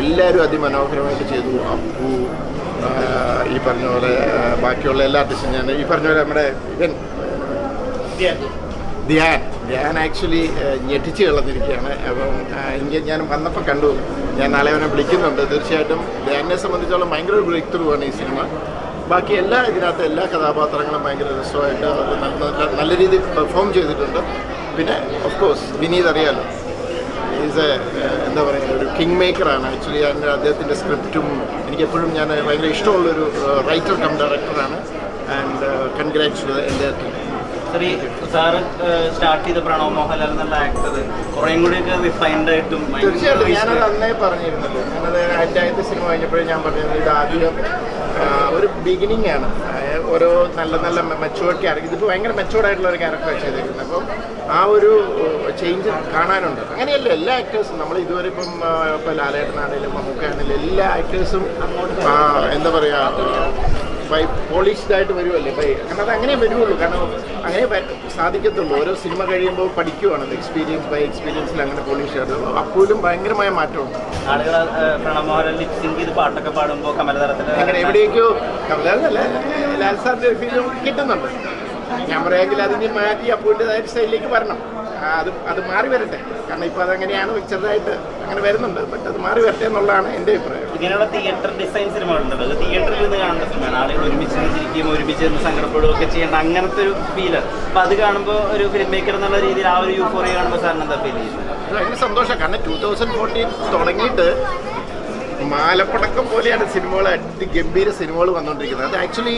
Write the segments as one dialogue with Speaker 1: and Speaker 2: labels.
Speaker 1: എല്ലാവരും അതിമനോഹരമായിട്ട് ചെയ്തു. അപ്പു ഈ പറഞ്ഞ പോലെ ബാക്കിയുള്ള എല്ലാ ആർട്ടിസ്റ്റും ഞാൻ ഈ പറഞ്ഞ പോലെ നമ്മുടെ ധ്യാൻ ധ്യാൻ ആക്ച്വലി ഞെട്ടിച്ച് കളഞ്ഞിരിക്കുകയാണ് അപ്പം എനിക്ക് ഞാൻ വന്നപ്പോൾ കണ്ടു. ഞാൻ നാളെ അവനെ വിളിക്കുന്നുണ്ട്. തീർച്ചയായിട്ടും ധ്യാനെ സംബന്ധിച്ചോളം ഭയങ്കര ഒരു ബ്രേക്ക് ത്രൂ ആണ് ഈ സിനിമ. ബാക്കി എല്ലാ ഇതിനകത്ത് എല്ലാ കഥാപാത്രങ്ങളും ഭയങ്കര രസമായിട്ട് അവർ നല്ല- നല്ല രീതിയിൽ പെർഫോം ചെയ്തിട്ടുണ്ട്. പിന്നെ ഓഫ് കോഴ്സ് വിനീത് അറിയാലോ. ഈസ് എ എന്താ പറയുക ഒരു കിങ് മേക്കറാണ് ആക്ച്വലി അതിന്റെ അദ്ദേഹത്തിന്റെ സ്ക്രിപ്റ്റും എനിക്ക് എപ്പോഴും ഞാൻ ഭയങ്കര ഇഷ്ടമുള്ളൊരു റൈറ്റർ കം ഡയറക്ടറാണ് ആൻഡ് കൺഗ്രാറ്റ്സ് എന്റെ ടീം
Speaker 2: സർ ഈ സാറ് സ്റ്റാർട്ട് ചെയ്ത പ്രണവ് മോഹൻലാൽ എന്നുള്ള ആക്ടർ കുറേം കൂടിയൊക്കെ റിഫൈൻഡ് ആയിട്ടും ഭയങ്കര
Speaker 1: തീർച്ചയായിട്ടും. ഞാനത് അന്നേ പറഞ്ഞിരുന്നല്ലോ. ഞാനത് ആദ്യത്തെ സിനിമ കഴിഞ്ഞപ്പോഴേ ഞാൻ പറഞ്ഞത് ഇത് ആദ്യം ഒരു ബിഗിനിങ് ആണ്. ഓരോ നല്ല നല്ല മെച്ചുവേർഡ് ക്യാരക്ടർ ഇതിപ്പോൾ ഭയങ്കര മെച്ചുവേർഡ് ആയിട്ടുള്ള ഒരു ക്യാരക്ടറാണ് ചെയ്തിരിക്കുന്നത് അപ്പോൾ ആ ഒരു ചേഞ്ച് കാണാനുണ്ട്. അങ്ങനെയല്ല എല്ലാ ആക്ടേഴ്സും നമ്മൾ ഇതുവരെ ഇപ്പം ഇപ്പം ലാലേട്ടനാണേലും മമ്മൂക്കാണെങ്കിലും എല്ലാ ആക്ടേഴ്സും എന്താ പറയുക ബൈ പോളിഷ്ഡ് ആയിട്ട് വരുമല്ലേ ബൈ കാരണം അത് അങ്ങനെ വരുള്ളൂ കാരണം അങ്ങനെ സാധിക്കത്തുള്ളൂ. ഓരോ സിനിമ കഴിയുമ്പോൾ പഠിക്കുവാണ് അത് എക്സ്പീരിയൻസ് ബൈ എക്സ്പീരിയൻസിൽ അങ്ങനെ പോളിഷ് ആയിട്ടുള്ളൂ അപ്പോഴും ഭയങ്കരമായ മാറ്റമുണ്ട്.
Speaker 2: ആളുകൾ പാട്ടൊക്കെ പാടുമ്പോൾ കമലതരത്തിൽ
Speaker 1: അങ്ങനെ എവിടേക്കോ കമലാന്നല്ല ലാൽ സാറിന്റെ ഫീലും കിട്ടുന്നുണ്ട്. ഞാൻ അതിനെ മാറ്റി അപ്പുവിന്റെതായ സ്റ്റൈലിലേക്ക് വരണം. അത് അത് മാറി വരട്ടെ. കാരണം ഇപ്പോൾ അതങ്ങനെയാണ് പിക്ചറായിട്ട് അങ്ങനെ വരുന്നുണ്ട്. ബട്ട് അത് മാറി വരട്ടെ എന്നുള്ളതാണ് എന്റെ അഭിപ്രായം.
Speaker 2: ഇങ്ങനെയുള്ള തിയേറ്റർ ഡിസൈൻ സിനിമ ഉണ്ടല്ലോ. തിയേറ്ററിൽ നിന്ന് കാണുന്ന സിനിമയാണ്. ആളുകൾ ഒരുമിച്ച് ചിരിക്കുകയും ഒരുമിച്ച് നിന്ന് സങ്കടപ്പെടുകയും ഒക്കെ ചെയ്യേണ്ട അങ്ങനത്തെ ഒരു ഫീൽ അപ്പോൾ അത് കാണുമ്പോൾ ഒരു ഫിലിം മേക്കർ എന്നുള്ള രീതിയിൽ ആ ഒരു യൂഫോറിയ കാണുമ്പോൾ സാറിന് എന്താ ഫീൽ ചെയ്യുന്നത്?
Speaker 1: അത് ഭയങ്കര സന്തോഷം കാരണം ടൂ തൗസൻഡ് ഫോർട്ടീൻ തുടങ്ങിയിട്ട് മാലപ്പടക്കം പോലെയാണ് സിനിമകൾ ഗംഭീര സിനിമകൾ വന്നുകൊണ്ടിരിക്കുന്നത്. അത് ആക്ച്വലി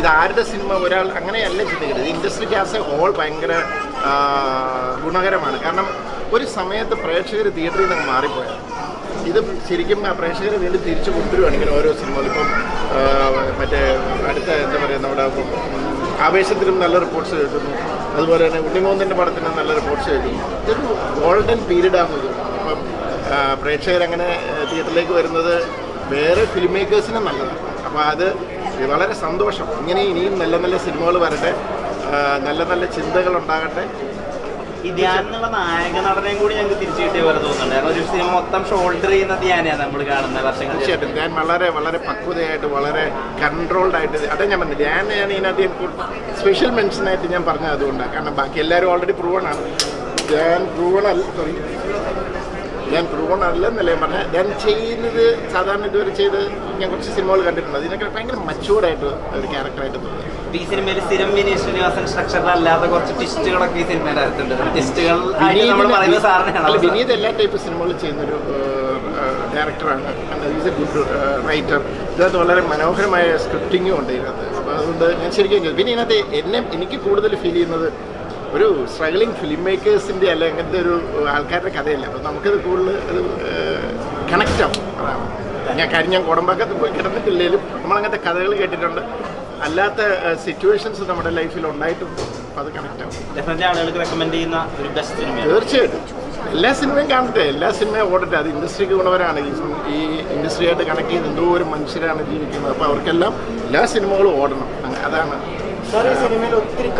Speaker 1: ഇത് ആരുടെ സിനിമ ഒരാൾ അങ്ങനെയല്ല ചിന്തിക്കുന്നത്. ഇൻഡസ്ട്രിക്ക് ആസ് എ ഹോൾ ഭയങ്കര ഗുണകരമാണ്. കാരണം ഒരു സമയത്ത് പ്രേക്ഷകർ തിയേറ്ററിൽ നിന്ന് മാറിപ്പോയത് ഇത് ശരിക്കും ആ പ്രേക്ഷകരെ വീണ്ടും തിരിച്ചു കൊണ്ടുവരുവാണ് ഇങ്ങനെ ഓരോ സിനിമകൾ ഇപ്പം മറ്റേ അടുത്ത എന്താ പറയുക നമ്മുടെ ആവേശത്തിലും നല്ല റിപ്പോർട്ട്സ് കേൾക്കുന്നു. അതുപോലെ തന്നെ ഉണ്ണിമോഹന്റെ പടത്തിനും നല്ല റിപ്പോർട്ട്സ് കേൾക്കുന്നു. ഇതൊരു ഗോൾഡൻ പീരീഡാണെന്ന് തോന്നുന്നു. അപ്പം പ്രേക്ഷകരങ്ങനെ തിയേറ്ററിലേക്ക് വരുന്നത് വേറെ ഫിലിം മേക്കേഴ്സിനും നല്ലതാണ്. അപ്പോൾ അത് വളരെ സന്തോഷം. ഇങ്ങനെ ഇനിയും നല്ല നല്ല സിനിമകൾ വരട്ടെ നല്ല നല്ല ചിന്തകൾ ഉണ്ടാകട്ടെ.
Speaker 2: ഈ ധ്യാൻ എന്നുള്ള നായക നടനെയും കൂടി ഞങ്ങൾക്ക് തിരിച്ചു കിട്ടിയ പോലെ തോന്നുന്നുണ്ട്. കാരണം ഒരു സിനിമ മൊത്തം ഷോൾഡർ ചെയ്യുന്ന ധ്യാനെയാണ് നമ്മൾ കാണുന്ന വർഷങ്ങൾ
Speaker 1: തീർച്ചയായിട്ടും. ഞാൻ വളരെ വളരെ പക്വതയായിട്ട് വളരെ കൺട്രോൾഡ് ആയിട്ട് അതെ ഞാൻ പറഞ്ഞു. ഞാൻ ഇതിനകത്ത് സ്പെഷ്യൽ മെൻഷനായിട്ട് ഞാൻ പറഞ്ഞത് അതുകൊണ്ടാണ് കാരണം ബാക്കി എല്ലാവരും ഓൾറെഡി പ്രൂവൺ ആണ്. ഞാൻ പ്രൂവൺ അല്ല സോറി ഞാൻ പ്രൂവൺ അല്ലെന്നല്ലേ ഞാൻ പറഞ്ഞത് ഞാൻ ചെയ്യുന്നത് സാധാരണ ഇതുവരെ ചെയ്ത് ഞാൻ കുറച്ച് സിനിമകൾ കണ്ടിട്ടുണ്ട്. അതിനൊക്കെ ഭയങ്കര മച്ചുവേർഡായിട്ട് ഒരു ക്യാരക്ടറായിട്ട് തോന്നുന്നു
Speaker 2: ഈ സിനിമയിൽ സ്ഥിരം വിനീത് ശ്രീനിവാസൻ സ്ട്രക്ചർ അല്ലാതെ കുറച്ച് ട്വിസ്റ്റുകളൊക്കെ ഈ സിനിമയുടെ അകത്തുണ്ട് ട്വിസ്റ്റുകൾ
Speaker 1: വിനീത് എല്ലാ ടൈപ്പ് സിനിമകൾ ചെയ്യുന്നൊരു ഡയറക്ടറാണ് ഈസ് എ ഗുഡ് റൈറ്റർ ഇതിനകത്ത് വളരെ മനോഹരമായ സ്ക്രിപ്റ്റിങ്ങും ഉണ്ട് ഇതിനകത്ത്. അപ്പോൾ അതുകൊണ്ട് ഞാൻ ശരിക്കും. പിന്നെ ഇതിനകത്ത് എന്നെ എനിക്ക് കൂടുതൽ ഫീൽ ചെയ്യുന്നത് ഒരു സ്ട്രഗിളിങ് ഫിലിം മേക്കേഴ്സിന്റെ അല്ല അങ്ങനത്തെ ഒരു ആൾക്കാരുടെ കഥയല്ല. അപ്പോൾ നമുക്കത് കൂടുതൽ കണക്ട് കണക്റ്റ് ആവും. ഞാൻ കാര്യം ഞാൻ കുടമ്പാക്കത്ത് പോയി കിടന്നിട്ടില്ലെങ്കിലും നമ്മളങ്ങനത്തെ കഥകൾ കേട്ടിട്ടുണ്ട്. അല്ലാത്ത സിറ്റുവേഷൻസ് നമ്മുടെ ലൈഫിൽ ഉണ്ടായിട്ടുണ്ട് അപ്പോൾ അത് കണക്റ്റ് ആവും. തീർച്ചയായിട്ടും. എല്ലാ സിനിമയും കാണട്ടെ. എല്ലാ സിനിമയും ഓടട്ടെ. അത് ഇൻഡസ്ട്രിക്ക് ഗുണവരാണ് ഈ ഈ ഇൻഡസ്ട്രിയായിട്ട് കണക്ട് ചെയ്ത് എന്തോ ഒരു മനുഷ്യരാണ് ജീവിക്കുന്നത്. അപ്പോൾ അവർക്കെല്ലാം എല്ലാ സിനിമകളും ഓടണം. അതാണ്.
Speaker 3: സാർ ഈ സിനിമയിൽ ഒത്തിരി